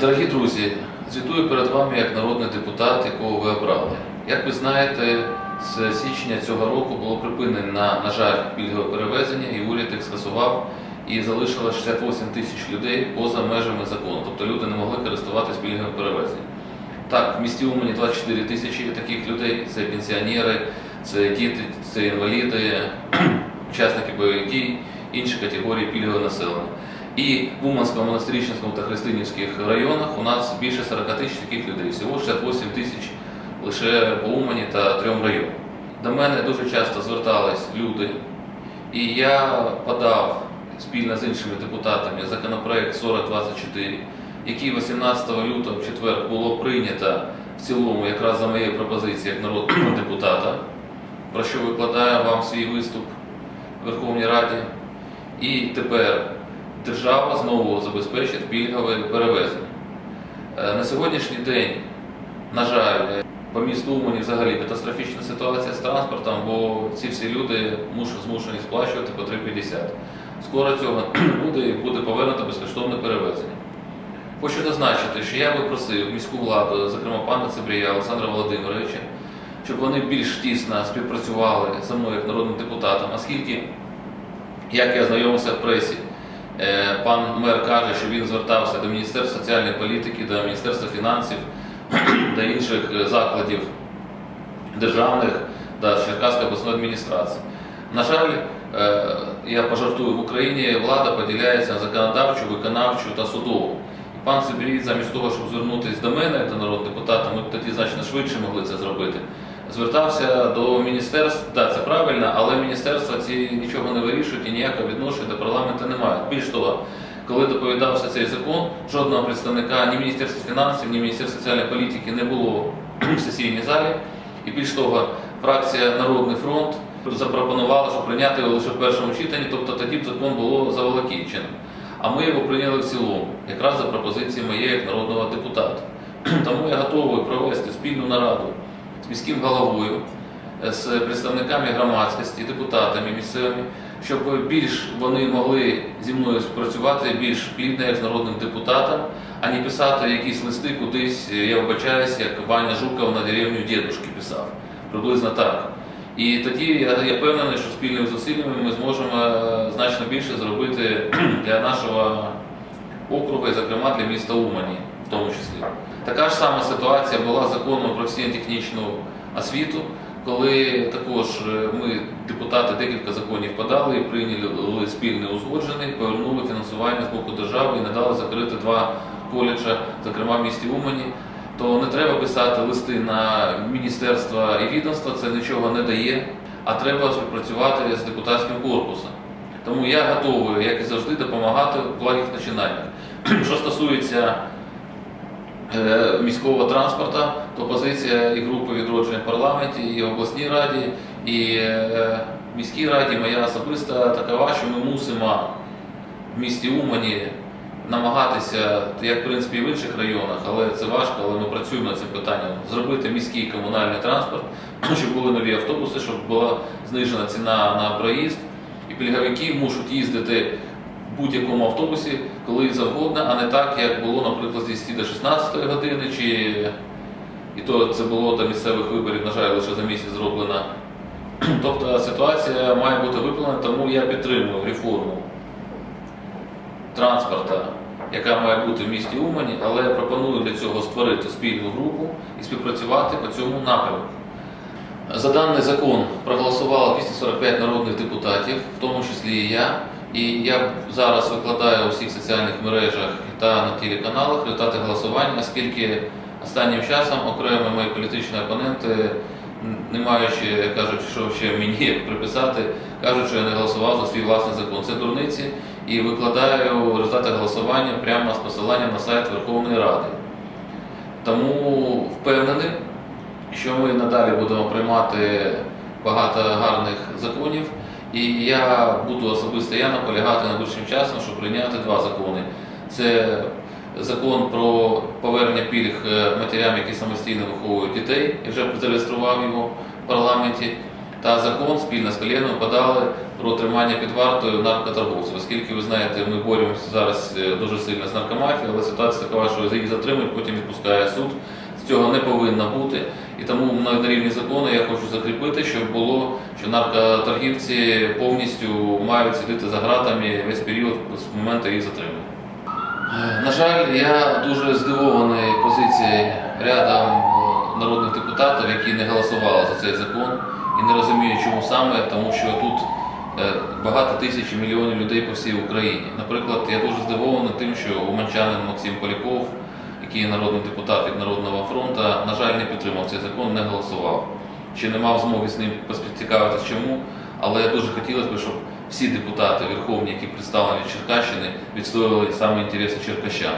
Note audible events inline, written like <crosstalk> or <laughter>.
Дорогі друзі, звітую перед вами як народний депутат, якого ви обрали. Як ви знаєте, з січня цього року було припинено, на, жаль, пільгове перевезення, і уряд їх скасував, і залишилось 68 тисяч людей поза межами закону. Тобто люди не могли користуватись пільговим перевезенням. Так, в місті Умані 24 тисячі таких людей, це пенсіонери, це діти, це інваліди, <clears throat> учасники бойових дій, інші категорії пільгового населення. І в Уманському, Монастирічному та Христинівських районах у нас більше 40 тисяч таких людей. Всього 68 тисяч лише по Умані та трьом районам. До мене дуже часто звертались люди, і я подав спільно з іншими депутатами законопроект 4024, який 18 лютого в четвер було прийнято в цілому якраз за моєю пропозицією як народного <clears throat> депутата, про що викладаю вам свій виступ в Верховній Раді. І тепер держава знову забезпечить пільгове перевезення. Е, На сьогоднішній день, на жаль, по місту Умані взагалі катастрофічна ситуація з транспортом, бо ці всі люди змушені сплачувати по 3,50. Скоро цього не <clears throat> буде і буде повернуто безкоштовне перевезення. Хочу зазначити, що я би просив міську владу, зокрема пана Цибрія Олександра Володимировича, щоб вони більш тісно співпрацювали зі мною як народним депутатом, оскільки, як я знайомився в пресі, пан мер каже, що він звертався до Міністерства соціальної політики, до Міністерства фінансів, <clears throat> до інших е, закладів державних та Черкаської обласної адміністрації. На жаль, е, я пожартую, в Україні влада поділяється на законодавчу, виконавчу та судову. Пан Сибірій, замість того, щоб звернутися до мене, до народного депутата, ми б тоді значно швидше могли це зробити. Звертався до міністерств, так, це правильно, але міністерства ці нічого не вирішують і ніякого відношення до парламенту не мають. Більш того, коли доповідався цей закон, жодного представника ні Міністерства фінансів, ні Міністерства соціальної політики не було в сесійній залі. І більш того, фракція Народний фронт запропонувала, щоб прийняти його лише в першому читанні, тобто тоді б закон було заволокінчено. А ми його прийняли в цілому, якраз за пропозицією моєї як народного депутата. Тому я готовий провести спільну нараду міським головою, е, з представниками громадськості, депутатами місцевими, щоб більш вони могли зі мною співпрацювати більш плідно як з народним депутатом, а не писати якісь листи кудись, я вибачаюсь, як Ваня Жуков на деревню дідушки писав. Приблизно так. І тоді я, я впевнений, що спільними зусиллями ми зможемо е, значно більше зробити <clears throat> для нашого округу і, зокрема, для міста Умані, тому числі. Така ж сама ситуація була законом про професійно-технічну освіту, коли також е, ми, депутати, декілька законів подали і прийняли спільний узгоджений, повернули фінансування з боку держави і не дали закрити два коледжа, зокрема в місті Умані. То не треба писати листи на міністерства і відомства, це нічого не дає, а треба співпрацювати з депутатським корпусом. Тому я готовий, як і завжди, допомагати в благих начинаннях. Що стосується міського транспорту, то позиція і групи відродження в парламенті, і обласній раді, і е, міській раді. Моя особиста такова, що ми мусимо в місті Умані намагатися, як в принципі і в інших районах, але це важко, але ми працюємо над цим питанням, зробити міський комунальний транспорт, щоб були нові автобуси, щоб була знижена ціна на проїзд, і пільговики мушуть їздити будь-якому автобусі, коли завгодно, а не так, як було, наприклад, з 10 до 16 години, чи і то це було до місцевих виборів, на жаль, лише за місяць зроблено. <clears throat> Тобто ситуація має бути виправлена, тому я підтримую реформу транспорту, яка має бути в місті Умані, але я пропоную для цього створити спільну групу і співпрацювати по цьому напрямку. За даний закон проголосувало 245 народних депутатів, в тому числі і я. І я зараз викладаю у всіх соціальних мережах та на телеканалах результати голосування, оскільки останнім часом окремо мої політичні опоненти, не маючи, кажуть, що ще мені приписати, кажуть, що я не голосував за свій власний закон. Це дурниці і викладаю результати голосування прямо з посиланням на сайт Верховної Ради. Тому впевнений, що ми надалі будемо приймати багато гарних законів. І я буду особисто я наполягати найближчим часом, щоб прийняти два закони. Це закон про повернення пільг е, матерям, які самостійно виховують дітей. Я вже зареєстрував його в парламенті. та закон спільно з колегами подали про тримання під вартою наркоторговців. Оскільки ви знаєте, ми боремося зараз е, дуже сильно з наркомафією, але ситуація така, що їх затримують, потім відпускає суд. З цього не повинно бути. І тому мною на рівні закону я хочу закріпити, щоб було, що наркоторгівці повністю мають сидіти за ґратами весь період з моменту їх затримання. Е, На жаль, я дуже здивований позицією рядом е, народних депутатів, які не голосували за цей закон і не розумію, чому саме, тому що тут е, багато тисяч і мільйонів людей по всій Україні. Наприклад, я дуже здивований тим, що уманчанин Максим Поляков, який народний депутат від Народного фронту, на жаль, не підтримав цей закон, не голосував. Ще не мав змоги з ним поспілкуватися чому, але дуже хотілося б, щоб всі депутати верховні, які представлені від Черкащини, відстоювали саме інтереси черкащан.